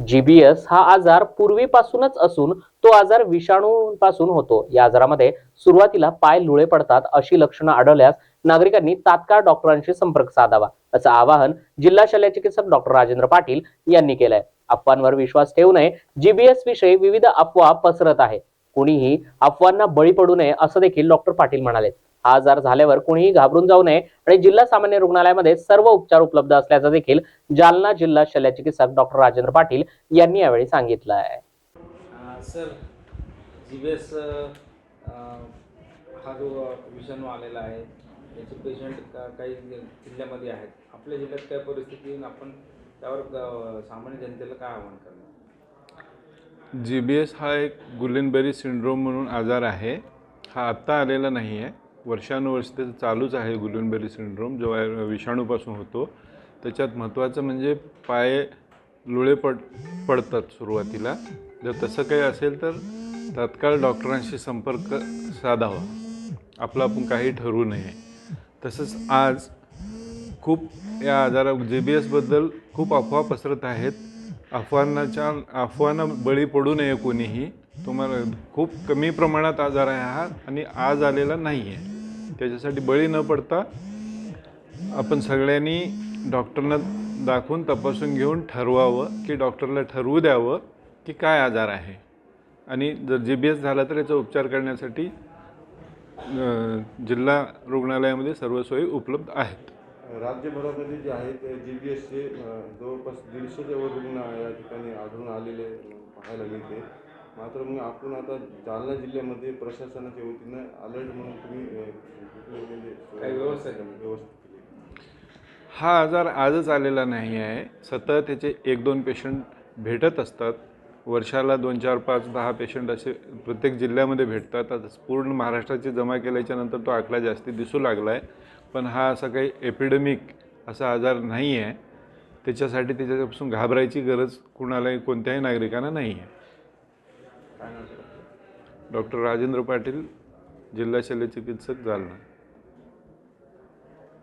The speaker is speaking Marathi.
जीबीएस हा आजार पूर्वीपासूनच असून तो आजार विषाणूपासून होतो. या आजारामध्ये सुरुवातीला पाय लुळे पडतात अशी लक्षणं आढळल्यास नागरिकांनी तात्काळ डॉक्टरांशी संपर्क साधावा. असं आवाहन जिल्हा शल्यचिकित्सक डॉक्टर राजेंद्र पाटील यांनी केलंय. अफवांवर विश्वास ठेवू नये. जीबीएस विषयी विविध अफवा पसरत आहे. कुणीही अफवांना बळी पडू नये असं देखील डॉक्टर पाटील म्हणाले हा आजार झाल्यावर कुणीही घाबरून जाऊ नये. आणि जिल्हा सामान्य रुग्णालयामध्ये सर्व उपचार उपलब्ध असल्याचं देखील जालना जिल्हा शल्यचिकित्सक डॉक्टर राजेंद्र पाटील यांनी यावेळी सांगितलं आहे. सर जी बी एस हा जो विषाणू आलेला आहे याचे पेशंट का काही जिल्ह्यामध्ये आहेत. आपल्या जिल्ह्यात काय परिस्थिती आपण त्यावर सामान्य जनतेला काय आव्हान करणार? जी बी एस हा एक गुलेनबेरी सिंड्रोम म्हणून आजार आहे. हा आत्ता आलेला नाही आहे वर्षानुवर्ष त्याचं चालूच आहे गुलनबेरी सिंड्रोम जो विषाणूपासून होतो. त्याच्यात महत्त्वाचं म्हणजे पाय लुळे पड पडतात सुरुवातीला. जर तसं काही असेल तर तात्काळ डॉक्टरांशी संपर्क साधावा. आपलं आपण काही ठरवू नये. तसंच आज खूप या आजारा जे बी एसबद्दल खूप अफवा पसरत आहेत. अफवांनाच्या अफवांना बळी पडू नये कोणीही. तुम्हाला खूप कमी प्रमाणात आजार आहे हा आणि आज आलेला नाही आहे त्याच्यासाठी बळी न पडता आपण सगळ्यांनी डॉक्टरना दाखवून तपासून घेऊन ठरवावं की डॉक्टरला ठरवू द्यावं की काय आजार आहे. आणि जर जी बी एस झाला तर याचा उपचार करण्यासाठी जिल्हा रुग्णालयामध्ये सर्व सोयी उपलब्ध आहेत. राज्यभरामध्ये जे आहेत जी बी एसचे जवळपास दीडशेच्या वर रुग्ण या ठिकाणी आढळून आलेले पाहायला मिळते. मात्र मग आपण आता जालना जिल्ह्यामध्ये प्रशासनाच्या वतीनं अलर्ट म्हणून तुम्ही काही व्यवस्था केली? व्यवस्था केली. हा आजार आजच आलेला नाही आहे. सतत त्याचे एक दोन पेशंट भेटत असतात. वर्षाला दोन चार पाच दहा पेशंट असे प्रत्येक जिल्ह्यामध्ये भेटतात. आता पूर्ण महाराष्ट्राची जमा केल्याच्यानंतर तो आकडा जास्ती दिसू लागला आहे पण हा असा काही एपिडेमिक असा आजार नाही आहे त्याच्यासाठी त्याच्यापासून घाबरायची गरज कुणालाही कोणत्याही नागरिकांना नाही आहे काय नाव डॉक्टर राजेंद्र पाटील जिल्हा शल्यचिकित्सक जालना.